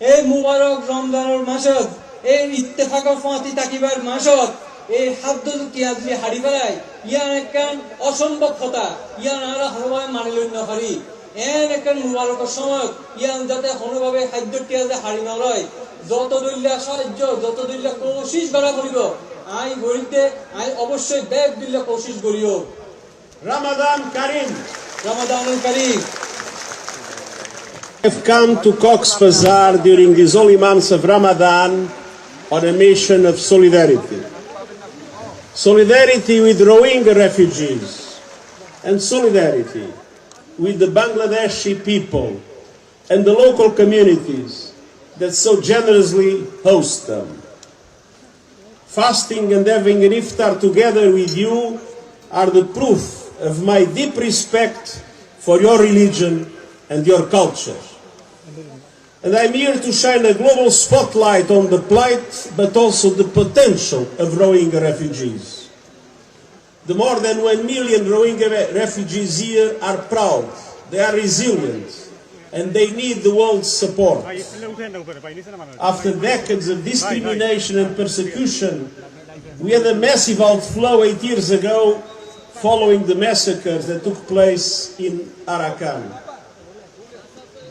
এই মুবারক রমজানের মাসত এই ইত্তেফাকর ফাঁতি তাকিবার মাসত এই হাদ্দ তিয়াজলি হারি বেড়ায় ইয়ান একখান অসম্ভব কথা ইয়ান আর সবাই মানি লই নপারি এন একখান মুবারকের সময় ইয়ান যাতে কোনোভাবে খাদ্য তিয়াজে হারি নলয় যত দৈল্যা সাহায্য যত দৈল্যা কোশিস বেড়া করিব আই গরিতে আই অবশ্যই ব্যাগ দিল্লা কোশিস করিও Ramadan Karim. Ramadanul Karim I've come to Cox's Bazar during these holy months of Ramadan on a mission of solidarity. Solidarity with Rohingya refugees and solidarity with the Bangladeshi people and the local communities that so generously host them. Fasting and having an iftar together with you are the proof of my deep respect for your religion and your culture. And I'm here to shine a global spotlight on the plight but also the potential of Rohingya refugees. The more than one million Rohingya refugees here are proud, they are resilient, and they need the world's support. After decades of discrimination and persecution, we had a massive outflow eight years ago following the massacres that took place in Arakan.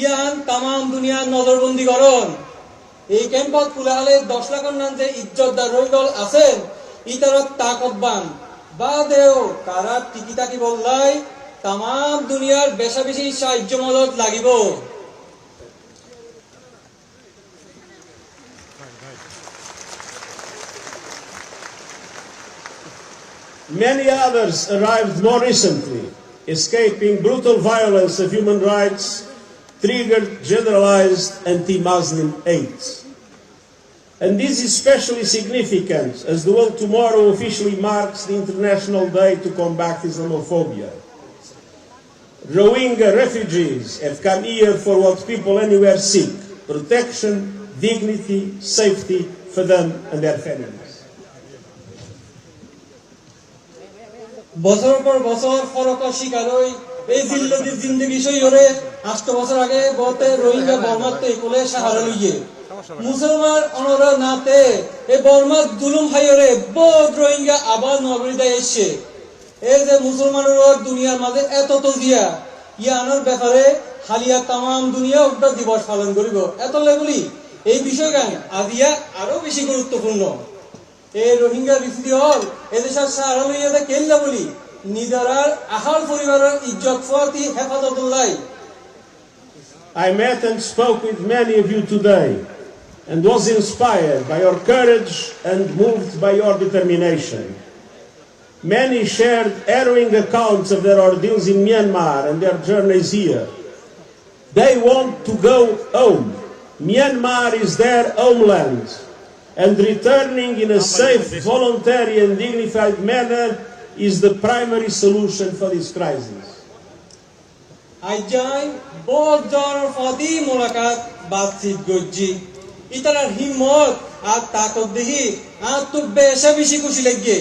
ইয়ান তামাম দুনিয়ার নজরবন্দি করন এই ক্যাম্পত কুলাহালে দশ লাখ নাম যে ইজ্জতদার রইগল আছেন ইতারত তাকতবান বাদেও তারা টিকি তাকি বললাই তামাম দুনিয়ার বেশা বেশি সাহায্য মদত লাগিব। Many others arrived more recently, escaping brutal violence of human rights triggered generalized anti-Muslim hate. And this is especially significant as the world tomorrow officially marks the International Day to Combat Islamophobia. Rohingya refugees have come here for what people anywhere seek protection, dignity, safety for them and their families. বছর পর বছর ফরক শিকার হই এই জিল্লদি জিন্দগি সইরে আষ্ট বছর আগে বতে রোহিঙ্গা বর্মাত কোলে সাহারা লইয়ে। মুসলমান অনর নাতে এই বর্মাত দুলুম হাইরে বহুত রোহিঙ্গা আবার নগরীতে এসছে। এই যে মুসলমানের দুনিয়ার মাঝে এত তো দিয়া ইয়ানোর ব্যাপারে হালিয়া তামাম দুনিয়া উদ্যোগ দিবস পালন করিব। এত লেগুলি, এই বিষয় গান আজিয়া আরও বেশি গুরুত্বপূর্ণ। এই রোহিঙ্গা রিফিউজি হল, এদেশের সাহারা লইয়া কেল্লা বলি নিজেরার আহাল পরিবারের ইজ্জত ফতি হেফাজতুল্লাহ I met and spoke with many of you today and was inspired by your courage and moved by your determination. Many shared harrowing accounts of their ordeals in Myanmar and their journeys here. They want to go home. Myanmar is their homeland, and returning in a safe, voluntary, and dignified manner is the primary solution for this crisis. Aijai বহুত জনের ফদি মোলাকাত বাতচিত গজ্জি ইতারার হিম্মত আর তাকত দেখি আর তো বেশা বেশি খুশি লাগে।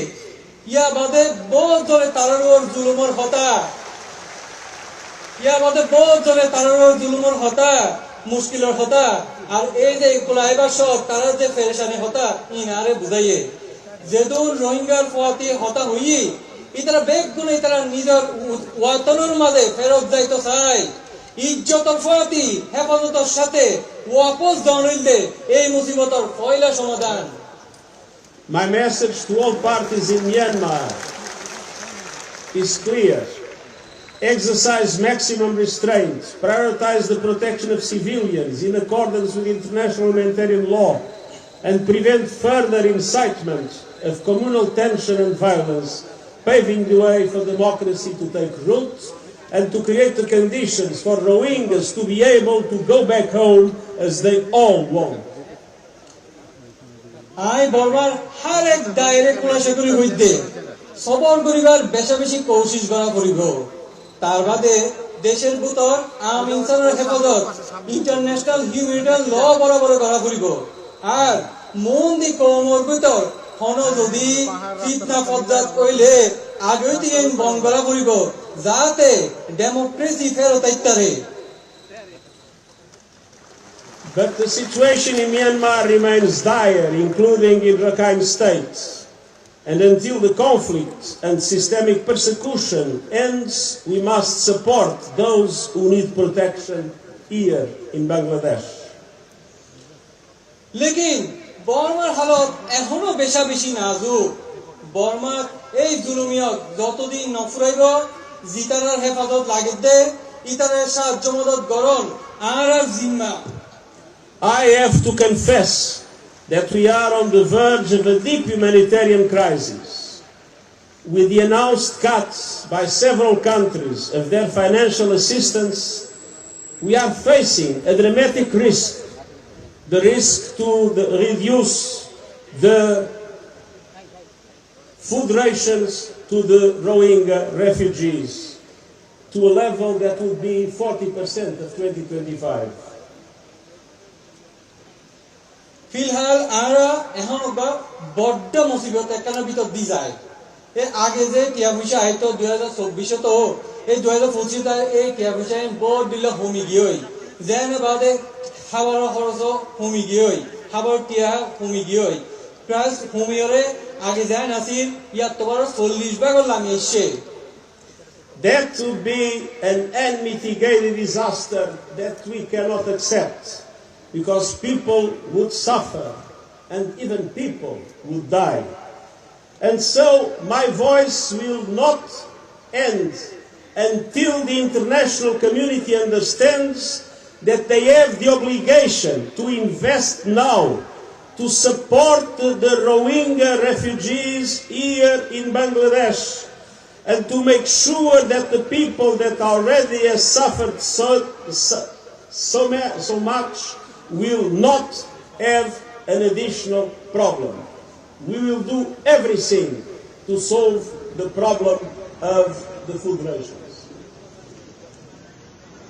ইয়া বাদে বহুত জনে তারার ওর জুলুমর হতা। ইয়া বাদে বহুত জনে তারার ওর জুলুমর হতা আর এই যে কুলাইবার সব তারা যে ফেরেশানি হতা ইনারে বুঝাইয়ে। যেহেতু রোহিঙ্গার ফতি হতা ইতারা বেগ গুণ ইতারা নিজের ওয়াতনের মাঝে ফেরত যাইতো চাই ইজ্জতর ফতি হেফাজতের সাথে ওয়াপস দনইলে এই মুসিবতর পয়লা সমাধান My message to all parties in Myanmar is clear. Exercise maximum restraint, prioritize the protection of civilians in accordance with international humanitarian law, and prevent further incitement of communal tension and violence, paving the way for democracy to take root and to create the conditions for Rohingyas to be able to go back home as they all want. আই বর্মার হার এক দায়েরে কুলাশে করি হইতে সবর করিবার বেশা বেশি কৌশিস করা করিব তার বাদে দেশের ভিতর আম ইনসানের হেফাজত ইন্টারন্যাশনাল হিউম্যানিটাল ল বরাবর করা করিব আর মন দি কমর ভিতর হন যদি ফিতনা ফজ্জাত কইলে আগেই থেকে বন করা করিব যাতে ডেমোক্রেসি ফেরত আইতারে But the situation in Myanmar remains dire, including in Rakhine State. And until the conflict and systemic persecution ends, we must support those who need protection here in Bangladesh. লেকিন বর্মার হালত এখনো বেশা বেশি নাজুক বর্মার এই জুলুমিয়ক যতদিন নফুরাইব জিতারার হেফাজত লাগে দে ইতারের সাহায্য মদত গরণ আর আর জিম্মা I have to confess that we are on the verge of a deep humanitarian crisis. With the announced cuts by several countries of their financial assistance, we are facing a dramatic risk. The risk to the, reduce the food rations to the Rohingya refugees to a level that would be 40% of 2025. ফিলহাল আরা এখন বা বড্ড মুসিবত একখানের ভিতর দি যায় এ আগে যে টিয়া পয়সা আইতো দুই হাজার চব্বিশে তো এই দুই হাজার পঁচিশে এই টিয়া পয়সা বড় দিলে হমি গিয়ে যেন বাদে খাবার খরচ হমি গিয়ে খাবার টিয়া হমি গিয়ে প্রায় হমিয়রে আগে যায় নাসির ইয়ার তোমার চল্লিশ ভাগর লামি এসছে That would be an unmitigated disaster that we cannot accept because people would suffer and even people would die. And so my voice will not end until the international community understands that they have the obligation to invest now to support the Rohingya refugees here in Bangladesh and to make sure that the people that already have suffered so, so, so, so much will not have an additional problem. We will do everything to solve the problem of the food rations.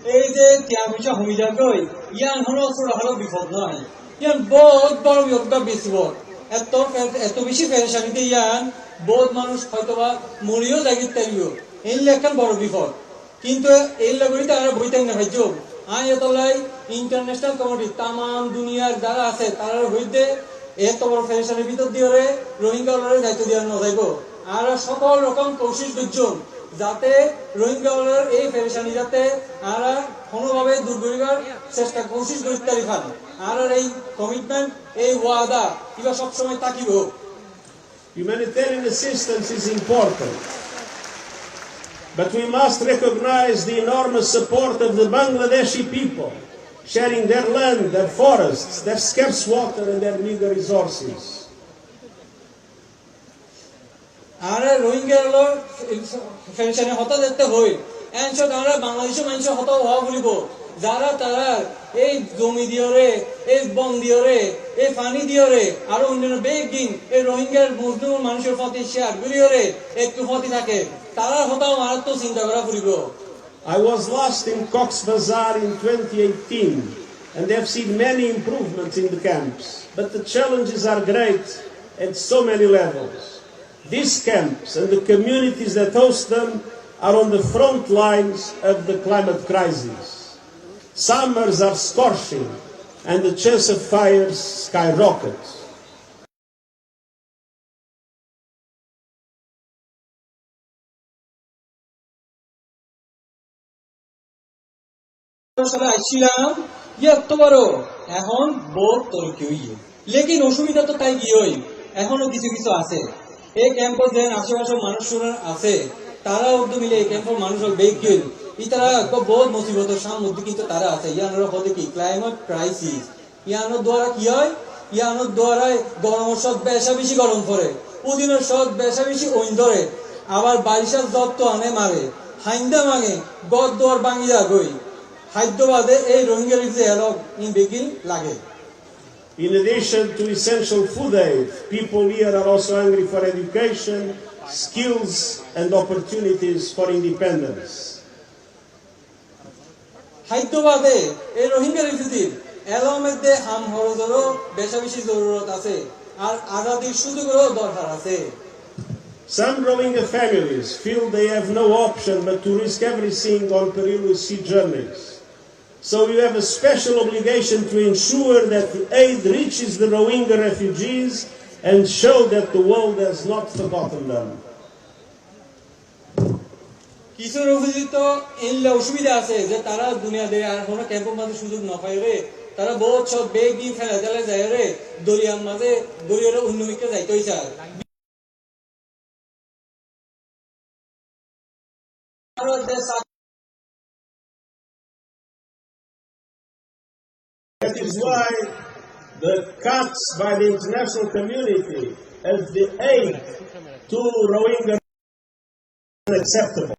এই যে টিয়া পয়সা হমি যাগৈ ইয়ান হলো ছোট হলো বিপদ নয় ইয়ান বহুত বড় বিপদ বেশি এত এত বেশি ফেরেশানিতে ইয়ান বহুত মানুষ হয়তোবা মরিও জাগির তারিও এই লেখান বড় বিপদ। কিন্তু এই লগরিতে আর বইতে না ভাইজ আই এতলাই ইন্টারন্যাশনাল কমিটি তামাম দুনিয়ার যারা আছে তারা হইতে এত বড় ফেরেশানির ভিতর দিয়ে রোহিঙ্গা দায়িত্ব দেওয়া না যাইব আর সকল রকম কৌশল গুজন যাতে রোহিঙ্গা এই পেরেশানি যাতে আর কোনোভাবে দূর করিবার চেষ্টা কোশিশ করতে পারি আর এই কমিটমেন্ট এই ওয়াদা কিবা সবসময় তাকিব Humanitarian assistance is important. But we must recognize the enormous support of the Bangladeshi people, sharing their land, their forests, their scarce water, and their meager resources. আর রোহিঙ্গা হলো পেরেশানি হতা দেখতে হই এনশত আমরা বাংলাদেশের মানুষ হতা হওয়া বলিব যারা তারা এই জমি দিয়রে এই বন দিয়রে এই পানি দিয়রে আরও অন্যান্য বেগ দিন এই রোহিঙ্গার মুসলিম মানুষের প্রতি শেয়ার গুলিয়রে একটু প্রতি থাকে তারা হতাও মারাত্মক চিন্তা করা ফুরিব I was last in Cox's Bazar in 2018 and have seen many improvements in the camps. But the challenges are great at so many levels. These camps and the communities that host them are on the front lines of the climate crisis. Summers are scorching and the chance of fires skyrockets. এখন বোর তোর কি হইয়ে লেকিন অসুবিধা তো তাই হই এখনও কিছু কিছু আছে এই ক্যাম্পত যেন আশেপাশের মানুষরা আছে তারা উদ্যোগ মিলে এই ক্যাম্পের মানুষের বেগ গেল ইতারা বহুত মুসিবতের সামনে কিন্তু তারা আছে। ইয়ানোর হতে কি? ক্লাইমেট ক্রাইসিস ইয়ানোর দ্বারা কি হয়? ইয়ানোর দ্বারা গরমের সব বেশা বেশি গরম পড়ে। পুদিনের সব বেশা বেশি ওইন ধরে। আবার বারিশার জব আনে মারে। হাইন্দা মাগে গদ দোয়ার বাঙ্গিয়া গই। খাদ্যবাদে এই রোহিঙ্গা রিফিউজি এলক ইন বেগিন লাগে। In addition to essential food aid, people here are also hungry for education, skills, and opportunities for independence. খাদ্যবাদে এই রোহিঙ্গা রিফিউজির এলর মধ্যে হাম হরজরও বেশা বেশি জরুরত আছে আর আজাদির সুযোগেরও দরকার আছে Some Rohingya families feel they have no option but to risk everything on perilous sea journeys. So you have a special obligation to ensure that the aid reaches the Rohingya refugees and show that the world has not forgotten them. কিছু refugee তো এনলে অসুবিধা আছে যে তারা দুনিয়া দিয়ে আর কোনো ক্যাম্পের মাঝে সুযোগ না পায় রে তারা বহুত সব ফেলে যায় রে দরিয়ার মাঝে দরিয়ার অন্য দিকে চায় আর That is why the cuts by the international community of the aid to Rohingya are unacceptable.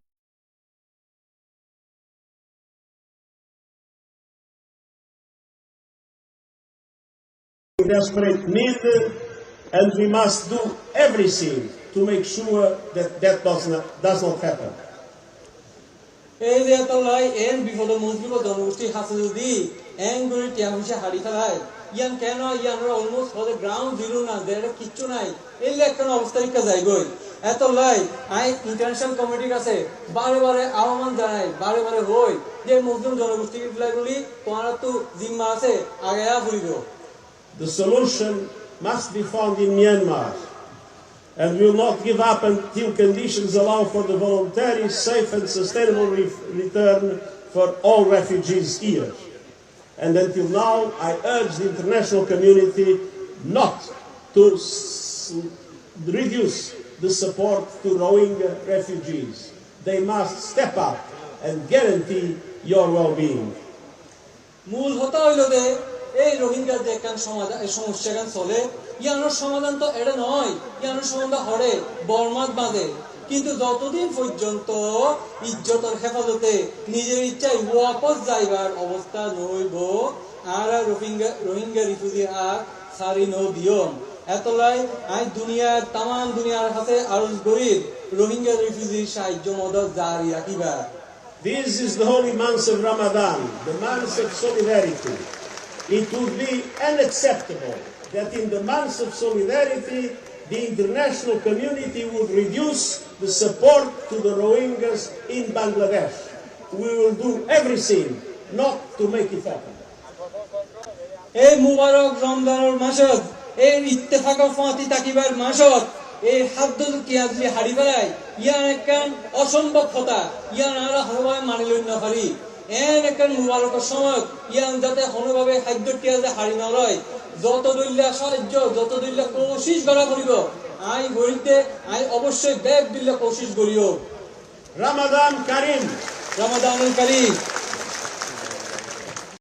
In desperate need, and we must do everything to make sure that that does not, does not happen. এই যে এত লাই N বিপদ মুসলিম জনগোষ্ঠী হাসে যদি পয়সা হারি ফেলায় ইয়ান কেন ইয়ান অলমোস্ট ফর গ্রাউন্ড জিরো না দেড় কিচ্ছু নাই এই লেখানো অবস্থা রিকা যাই গই এত লাই আই ইন্টারন্যাশনাল কমিটির কাছে বারে বারে আহ্বান জানাই বারে বারে হই যে মুসলিম জনগোষ্ঠী গুলি তোমার তো জিম্মা আছে আগে ফুরিব The solution must be found in Myanmar. And we will not give up until conditions allow for the voluntary, safe, and sustainable re- return for all refugees here. And until now, I urge the international community not to reduce the support to Rohingya refugees. They must step up and guarantee your well being. মূল হতা হইল যে এই রোহিঙ্গার যে একখান সমাধান সমস্যা চলে ইয়ানোর সমাধান তো এটা নয় ইয়ানোর সমাধান হরে বর্মাত বাঁধে কিন্তু যতদিন পর্যন্ত ইজ্জতর হেফাজতে নিজের ইচ্ছায় ওয়াপস যাইবার অবস্থা নইব আর রোহিঙ্গা রোহিঙ্গা রিফিউজি আর সারি নো দিয়ম এতলাই আই দুনিয়ার তাম দুনিয়ার হাতে আরজ গরিব রোহিঙ্গা রিফিউজির সাহায্য মদত জারি রাখিবা This is the holy month of Ramadan, the month of solidarity. It would be unacceptable that in the month of solidarity, the international community would reduce the support to the Rohingyas in Bangladesh. We will do everything not to make it happen. এই মুবারক রমজানের মাসত, এই ইত্তেফাক ফাঁতি তাকিবার মাসত, এই হাদ্দ কিয়া যদি হারি বেড়ায় ইয়ান একখান অসম্ভব কথা ইয়ান আর হরবাই মানি লই না পারি এন একখান মুবারকের সময় ইয়ান যাতে হনভাবে খাদ্য টিয়া যে হারি নলয় যত দৈল্যা সাহায্য যত দৈল্যা কোশিস করা করিব আই গরিতে আই অবশ্যই ব্যাগ দিল্লা কোশিস করিও রামাদান কারিম। রামাদান কারীম।